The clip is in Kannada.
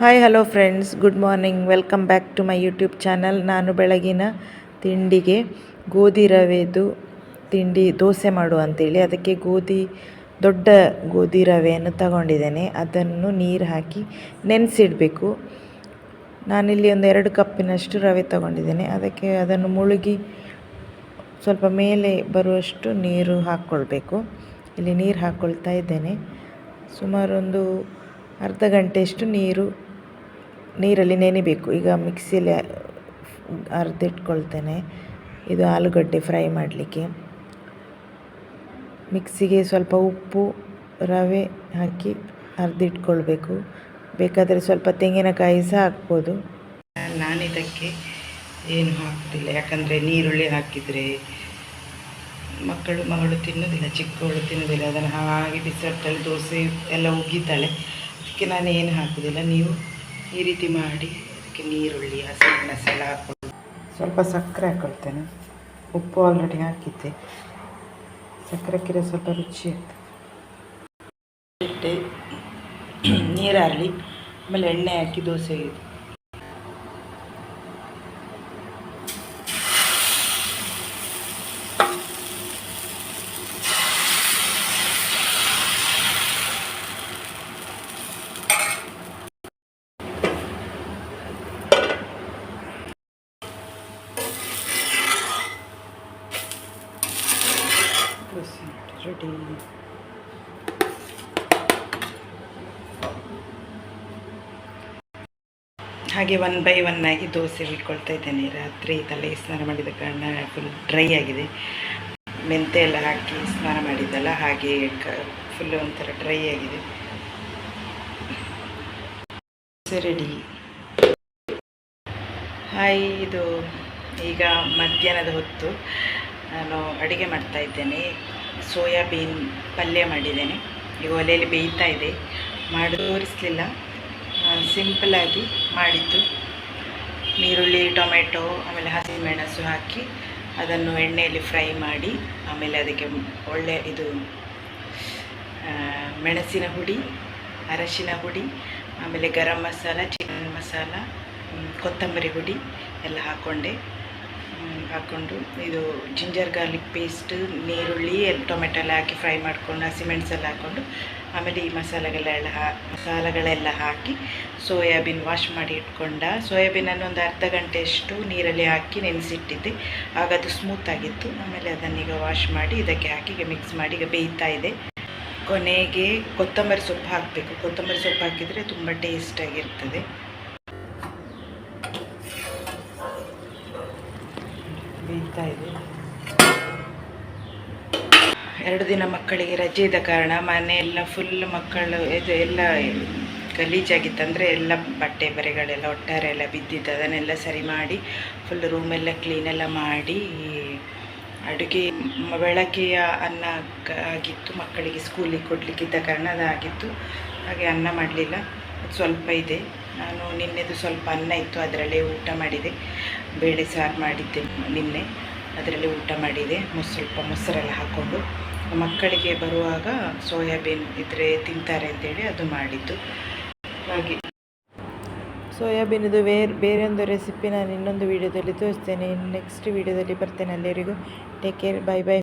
Hi hello friends good morning welcome back to my YouTube channel ನಾನು ಬೆಳಗಿನ ತಿಂಡಿಗೆ ಗೋಧಿ ರವೆದು ತಿಂಡಿ ದೋಸೆ ಮಾಡು ಅಂತೇಳಿ. ಅದಕ್ಕೆ ಗೋಧಿ, ದೊಡ್ಡ ಗೋಧಿ ರವೆಯನ್ನು ತಗೊಂಡಿದ್ದೇನೆ. ಅದನ್ನು ನೀರು ಹಾಕಿ ನೆನೆಸಿಡಬೇಕು. ನಾನಿಲ್ಲಿ ಒಂದು ಎರಡು ಕಪ್ಪಿನಷ್ಟು ರವೆ ತಗೊಂಡಿದ್ದೇನೆ. ಅದಕ್ಕೆ ಅದನ್ನು ಮುಳುಗಿ ಸ್ವಲ್ಪ ಮೇಲೆ ಬರುವಷ್ಟು ನೀರು ಹಾಕ್ಕೊಳ್ಬೇಕು. ಇಲ್ಲಿ ನೀರು ಹಾಕ್ಕೊಳ್ತಾ ಇದ್ದೇನೆ. ಸುಮಾರು ಒಂದು ಅರ್ಧ ಗಂಟೆಯಷ್ಟು ನೀರು, ನೀರಲ್ಲಿ ನೆನಿಬೇಕು. ಈಗ ಮಿಕ್ಸಿಯಲ್ಲಿ ಅರ್ದಿಟ್ಕೊಳ್ತೇನೆ. ಇದು ಆಲೂಗಡ್ಡೆ ಫ್ರೈ ಮಾಡಲಿಕ್ಕೆ. ಮಿಕ್ಸಿಗೆ ಸ್ವಲ್ಪ ಉಪ್ಪು, ರವೆ ಹಾಕಿ ಅರ್ದಿಟ್ಕೊಳ್ಬೇಕು. ಬೇಕಾದರೆ ಸ್ವಲ್ಪ ತೆಂಗಿನಕಾಯಿ ಸಹ ಹಾಕ್ಬೋದು. ನಾನಿದಕ್ಕೆ ಏನು ಹಾಕ್ತಿಲ್ಲ. ಯಾಕಂದರೆ ನೀರುಳ್ಳಿ ಹಾಕಿದರೆ ಮಕ್ಕಳು, ಮಗಳು ತಿನ್ನೋದಿಲ್ಲ, ಚಿಕ್ಕವಳು ತಿನ್ನೋದಿಲ್ಲ. ಅದನ್ನು ಹಾಗೆ ಬಿಸಿಟ್ಟಲ್ಲಿ ದೋಸೆ ಎಲ್ಲ ಉಗ್ಗಿತಾಳೆ ಅದಕ್ಕೆ ನಾನು ಏನು ಹಾಕೋದಿಲ್ಲ, ನೀವು ಈ ರೀತಿ ಮಾಡಿ, ಅದಕ್ಕೆ ನೀರುಳ್ಳಿ ಹಸಿಮೆಣಸೆಲ್ಲ ಹಾಕ್ಕೊಂಡು. ಸ್ವಲ್ಪ ಸಕ್ಕರೆ ಹಾಕ್ಕೊಳ್ತೇನೆ ಉಪ್ಪು ಆಲ್ರೆಡಿ ಹಾಕಿದ್ದೆ. ಸಕ್ಕರೆ ಹಾಕಿದ್ರೆ ಸ್ವಲ್ಪ ರುಚಿ ಆಗ್ತದೆ ಇಟ್ಟೆ ನೀರಾರಲಿ, ಆಮೇಲೆ ಎಣ್ಣೆ ಹಾಕಿ ದೋಸೆ ರೆಡಿ ಹಾಗೆ ಒನ್ ಬೈ ಒನ್ ಆಗಿ ದೋಸೆ ಇಟ್ಕೊಳ್ತಾ ಇದ್ದೇನೆ. ರಾತ್ರಿ ತಲೆ ಸ್ನಾನ ಮಾಡಿದ ಕಾರಣ ಫುಲ್ ಡ್ರೈ ಆಗಿದೆ. ಮೆಂತೆ ಎಲ್ಲ ಹಾಕಿ ಸ್ನಾನ ಮಾಡಿದ್ದಲ್ಲ, ಹಾಗೆ ಫುಲ್ ಒಂಥರ ಡ್ರೈ ಆಗಿದೆ. ರೆಡಿ ಹಾಯ್ ಇದು ಈಗ ಮಧ್ಯಾಹ್ನದ ಹೊತ್ತು ನಾನು ಅಡುಗೆ ಮಾಡ್ತಾ ಇದ್ದೇನೆ. ಸೋಯಾಬೀನ್ ಪಲ್ಯ ಮಾಡಿದ್ದೇನೆ. ಈಗ ಒಲೆಯಲ್ಲಿ ಬೇಯ್ತಾ ಇದೆ. ಮಾಡಿ ತೋರಿಸಲಿಲ್ಲ. ಸಿಂಪಲಾಗಿ ಮಾಡಿದ್ದು. ನೀರುಳ್ಳಿ ಟೊಮೆಟೊ, ಆಮೇಲೆ ಹಸಿಮೆಣಸು ಹಾಕಿ ಅದನ್ನು ಎಣ್ಣೆಯಲ್ಲಿ ಫ್ರೈ ಮಾಡಿ, ಆಮೇಲೆ ಅದಕ್ಕೆ ಒಳ್ಳೆ ಇದು ಮೆಣಸಿನ ಹುಡಿ, ಅರಶಿನ ಹುಡಿ, ಆಮೇಲೆ ಗರಂ ಮಸಾಲ, ಚಿಕನ್ ಮಸಾಲ ಕೊತ್ತಂಬರಿ ಹುಡಿ ಎಲ್ಲ ಹಾಕ್ಕೊಂಡೆ ಹಾಕ್ಕೊಂಡು ಇದು ಜಿಂಜರ್ ಗಾರ್ಲಿಕ್ ಪೇಸ್ಟ್, ನೀರುಳ್ಳಿ, ಟೊಮೆಟೊ ಎಲ್ಲ ಹಾಕಿ ಫ್ರೈ ಮಾಡಿಕೊಂಡು ಹಸಿಮೆಣಸೆಲ್ಲ ಹಾಕ್ಕೊಂಡು ಆಮೇಲೆ ಈ ಮಸಾಲೆಗಳೆಲ್ಲ ಹಾ, ಮಸಾಲೆಗಳೆಲ್ಲ ಹಾಕಿ ಸೋಯಾಬೀನ್ ವಾಶ್ ಮಾಡಿ ಇಟ್ಕೊಂಡ, ಸೋಯಾಬೀನನ್ನು ಒಂದು ಅರ್ಧ ಗಂಟೆಯಷ್ಟು ನೀರಲ್ಲಿ ಹಾಕಿ ನೆನೆಸಿಟ್ಟಿದ್ದೆ. ಆಗ ಅದು ಸ್ಮೂತ್ ಆಗಿತ್ತು. ಆಮೇಲೆ ಅದನ್ನೀಗ ವಾಶ್ ಮಾಡಿ ಇದಕ್ಕೆ ಹಾಕಿ ಈಗ ಮಿಕ್ಸ್ ಮಾಡಿ ಈಗ ಬೇಯ್ತಾ ಇದೆ. ಕೊನೆಗೆ ಕೊತ್ತಂಬರಿ ಸೊಪ್ಪು ಹಾಕಬೇಕು. ಕೊತ್ತಂಬರಿ ಸೊಪ್ಪು ಹಾಕಿದರೆ ತುಂಬ ಟೇಸ್ಟಾಗಿರ್ತದೆ ಬೇಯ್ತಾ ಇದೆ. ಎರಡು ದಿನ ಮಕ್ಕಳಿಗೆ ರಜೆ ಇದ್ದ ಕಾರಣ ಮನೆ ಎಲ್ಲ ಫುಲ್ ಮಕ್ಕಳು, ಇದು ಎಲ್ಲ ಗಲೀಜಾಗಿತ್ತು ಅಂದರೆ ಎಲ್ಲ ಬಟ್ಟೆ ಬರೆಗಳೆಲ್ಲ ಒಟ್ಟಾರೆ ಎಲ್ಲ ಬಿದ್ದಿದ್ದು, ಅದನ್ನೆಲ್ಲ ಸರಿ ಮಾಡಿ ಫುಲ್ ರೂಮೆಲ್ಲ ಕ್ಲೀನೆಲ್ಲ ಮಾಡಿ ಅಡುಗೆ ಬೆಳಗ್ಗೆಯ ಅನ್ನ ಆಗಿತ್ತು, ಮಕ್ಕಳಿಗೆ ಸ್ಕೂಲಿಗೆ ಕೊಡಲಿಕ್ಕಿದ್ದ ಕಾರಣ ಅದಾಗಿತ್ತು. ಹಾಗೆ ಅನ್ನ ಮಾಡಲಿಲ್ಲ, ಸ್ವಲ್ಪ ಇದೆ. ನಾನು ನಿನ್ನೆದು ಸ್ವಲ್ಪ ಅನ್ನ ಇತ್ತು, ಅದರಲ್ಲೇ ಊಟ ಮಾಡಿದೆ. ಬೇಳೆ ಸಾರು ಮಾಡಿದ್ದೆ ನಿನ್ನೆ. ಅದರಲ್ಲಿ ಊಟ ಮಾಡಿದೆ. ಮೊಸ್, ಸ್ವಲ್ಪ ಮೊಸರೆಲ್ಲ ಹಾಕ್ಕೊಂಡು. ಮಕ್ಕಳಿಗೆ ಬರುವಾಗ ಸೋಯಾಬೀನ್ ಇದ್ದರೆ ತಿಂತಾರೆ ಅಂತೇಳಿ ಅದು ಮಾಡಿದ್ದು. ಹಾಗೆ. ಸೋಯಾಬೀನದು ಬೇರೆ ಬೇರೊಂದು ರೆಸಿಪಿ ನಾನು ಇನ್ನೊಂದು ವೀಡಿಯೋದಲ್ಲಿ ತೋರಿಸ್ತೇನೆ. ನೆಕ್ಸ್ಟ್ ವೀಡಿಯೋದಲ್ಲಿ ಬರ್ತೇನೆ. ಅಲ್ಲಿವರೆಗೂ ಟೇಕ್ ಕೇರ್ ಬೈ ಬೈ